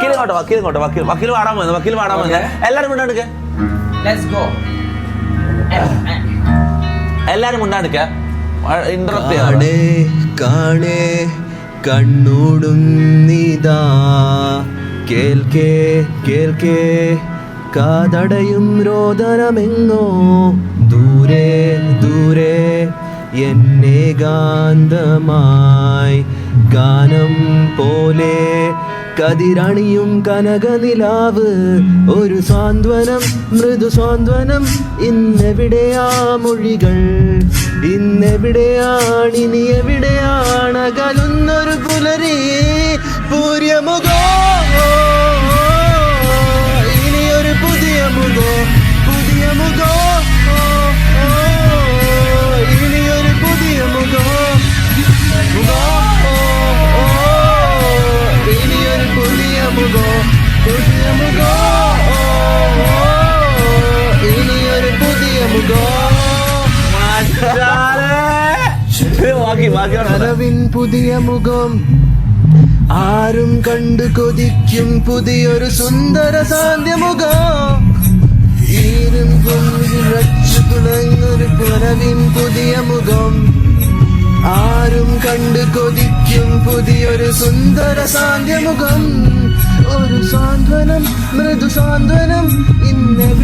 വക്കീൽ ഇങ്ങോട്ട് വക്കീൽ ഇങ്ങോട്ട് വക്കീൽ വക്കീൽ പാടാൻ പോകുന്നത് വക്കീൽ പാടാൻ പോകുന്നത്. എല്ലാരും മുണ്ടാടുക്ക ലെറ്റ്സ് ഗോ എല്ലാരും മുണ്ടാടുക്ക ഇന്ററപ്റ്റ് കാണേ കേൾക്കേ കേൾക്കേ കാതടയും രോദനമെങ്ങോ. ദൂരെ ദൂരെ എന്നെ ഗാന്ധമായി ഗാനം പോലെ കതിരണിയും കനകനിലാവ്. ഒരു സാന്ത്വനം മൃദു സാന്ത്വനം ഇന്നെവിടെയാ മൊഴികൾ? ഇന്നെവിടെയാണ് ഇനി എവിടെയാണ് കലുന്നൊരു പുലരി? പൂര്യമുഖോ ഇനിയൊരു പുതിയ മുഖോ? പുതിയ മുഖോ? പുതിയ മുഖം. ആരും കണ്ടു കൊതിക്കും പുതിയൊരു സുന്ദര സാന്ധ്യമുഖം ഈരും കൊഞ്ചു തുളങ്ങൊരു പുനവിൻ പുതിയ മുഖം. ആരും കണ്ടു കൊതിക്കും പുതിയൊരു സുന്ദര സാന്ധ്യമുഖം ഒരു സാന്ത്വനം മൃദു സാന്ത്വനം ഇന്നെവിടെയാ